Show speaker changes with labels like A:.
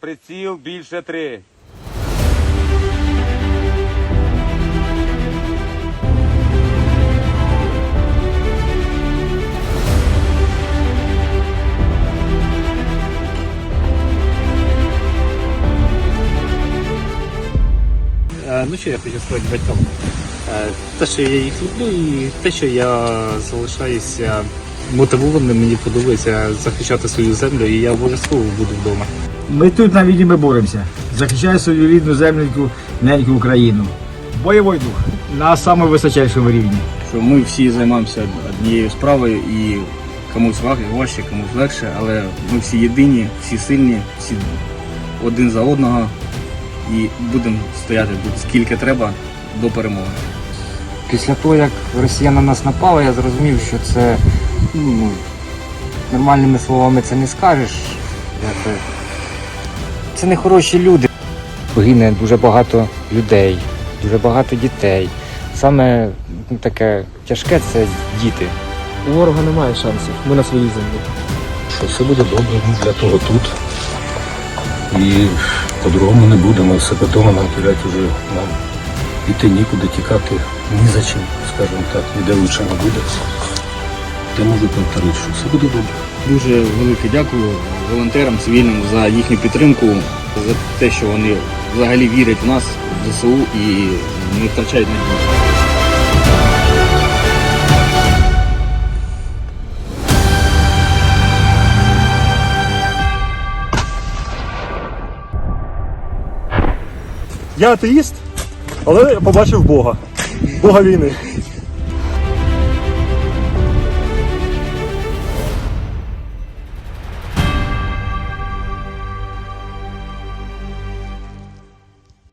A: Приціл більше три.
B: Е, Ну що я хочу сказати батькам? Е, Те, що я їх люблю, і те, що я залишаюся мотивованим, мені подобається захищати свою землю, і я обов'язково буду вдома.
C: Ми тут на війні ми боремося. Захищаю свою рідну земленьку, неньку Україну. Бойовий дух на самому височайшому рівні.
D: що ми всі займаємося однією справою і комусь важче, комусь легше, але ми всі єдині, всі сильні, всі один за одного і будемо стояти тут скільки треба до перемоги.
E: Після того, як Росія на нас напала, я зрозумів, що це ну, нормальними словами це не скажеш. Це не хороші люди. Гине дуже багато людей, дуже багато дітей. Саме ну, таке тяжке це діти.
F: У ворога немає шансів. Ми на своїй землі.
G: що все буде добре, ми для того тут. І по-другому не будемо. Себе вдома нам терять уже нам іти нікуди тікати ні за чим, скажімо так, ніде лучше не буде. Я можу повторити, що все буде добре.
D: Дуже велике дякую волонтерам цивільним за їхню підтримку, за те, що вони взагалі вірять в нас, в ЗСУ і не втрачають надію.
H: Я атеїст, але я побачив Бога. Бога війни.